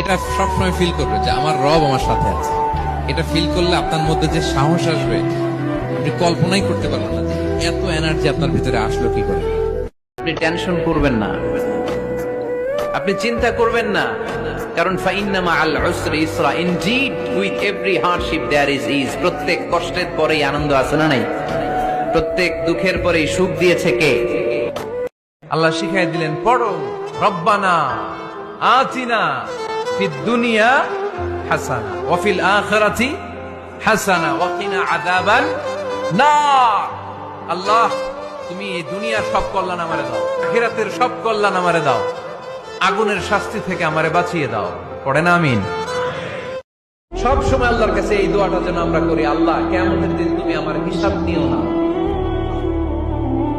এটা সবসময় ফিল করবে যে আমার রব আমার সাথে আছে। এটা ফিল করলে আপনার মধ্যে যে সাহস আসবে, আপনি কল্পনাই করতে পারবেন না যে এত এনার্জি আপনার ভিতরে আসলো কি করে। আপনি টেনশন করবেন না। আপনি চিন্তা করবেন না। কারণ ফাইন্নামা আল উসরি ইসরা। Indeed with every hardship there is is প্রত্যেক কষ্টের পরেই আনন্দ আছে না নাই? প্রত্যেক দুঃখের পরেই সুখ দিয়েছে কে? আল্লাহ শিখাই দিলেন, পড়ো, রব্বানা, আতিনা। আল্লাহ, তুমি এই দুনিয়ার সব কল্যাণ আমারে দাও, আখিরাতের সব কল্যাণ আমারে দাও, আগুনের শাস্তি থেকে আমারে বাঁচিয়ে দাও। পড়ে না আমিন। সব সময় আল্লাহর কাছে এই দোয়াটা যেন আমরা করি, আল্লাহ কেমনের দিন তুমি আমার হিসাব নিও না।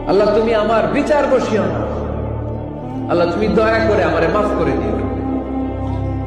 আল্লাহ, তুমি আমার বিচার বসিও না। আল্লাহ, তুমি দয়া করে আমারে মাফ করে দিও।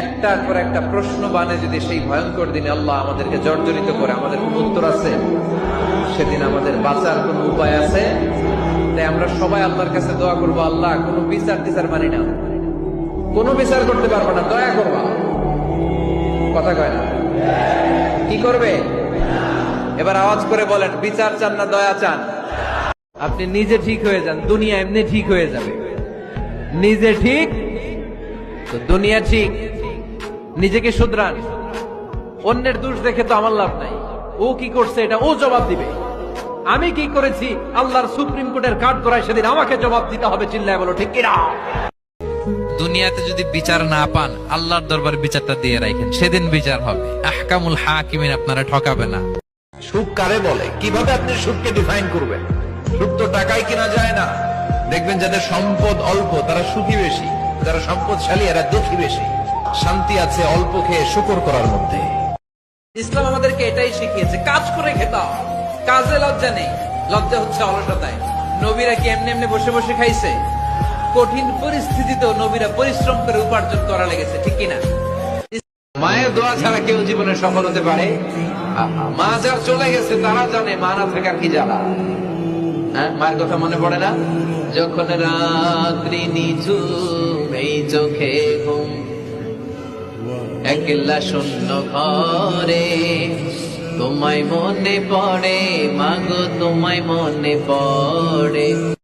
একটার পর একটা প্রশ্ন বানে যদি সেই ভয়ঙ্কর দিনে আল্লাহ আমাদেরকে জর্জরিত করে, আমাদের কোন উত্তর আছে, সেদিন আমাদের বাঁচার কোন উপায় আছে? তাই আমরা সবাই আল্লাহর কাছে দোয়া করব, আল্লাহ, কোন বিচার টিচার মানি না। কোন বিচার করতে পারব না, দয়া করবা। কথা কয় না? কি করবে? এবার আওয়াজ করে বলেন, বিচার চান না, দয়া চান? আপনি নিজে ঠিক হয়ে যান, দুনিয়া এমনি ঠিক হয়ে যাবে। নিজে ঠিক, তো দুনিয়া ঠিক। নিজেকে শুধরান। অন্যের দোষ দেখে তো আমার লাভ নাই। ও কি করছে এটা ও জবাব দিবে। আমি কি করেছি? আল্লাহর সুপ্রিম কোর্টের কাঠ করায় সেদিন আমাকে জবাব দিতে হবে চিল্লায় বলো ঠিক কিনা? দুনিয়াতে যদি বিচার না পান আল্লাহর দরবার বিচারটা দিয়ে রাখেন। সেদিন বিচার হবে। আহকামুল হাকিমিন আপনারা ঠকাবে না। সুখ কারে বলে? কীভাবে আপনি সুখকে ডিফাইন করবেন? সুখ তো টাকায় কিনা যায় না। দেখবেন যাদের সম্পদ অল্প তারা সুখী বেশি যারা সম্পদশালী এরা দুঃখী বেশি। শান্তি আছে অল্প খেয়ে শুকর করার মধ্যে। ইসলাম আমাদেরকে এটাই শিখিয়েছে কাজ করে খেতাম কাজে লজ্জা নেই লজ্জা হচ্ছে অলসতায়। নবীরা কি এমনি এমনি বসে বসে খাইছে? কঠিন পরিস্থিতিতেও নবীরা পরিশ্রম করে উপার্জন করা লেগেছে ঠিক কিনা? মায়ের দোয়া ছাড়া কেউ জীবনে সফল হতে পারে? মা যার চলে গেছে তারা জানে মা না থাকার কি জ্বালা। হ্যাঁ মায়ের কথা মনে পড়ে না? যখন রাত্রি নিঝুম এই চোখে ঘুম একলা শূন্য ঘরে। তোমায় মনে পড়ে মাগো তোমায় মনে পড়ে।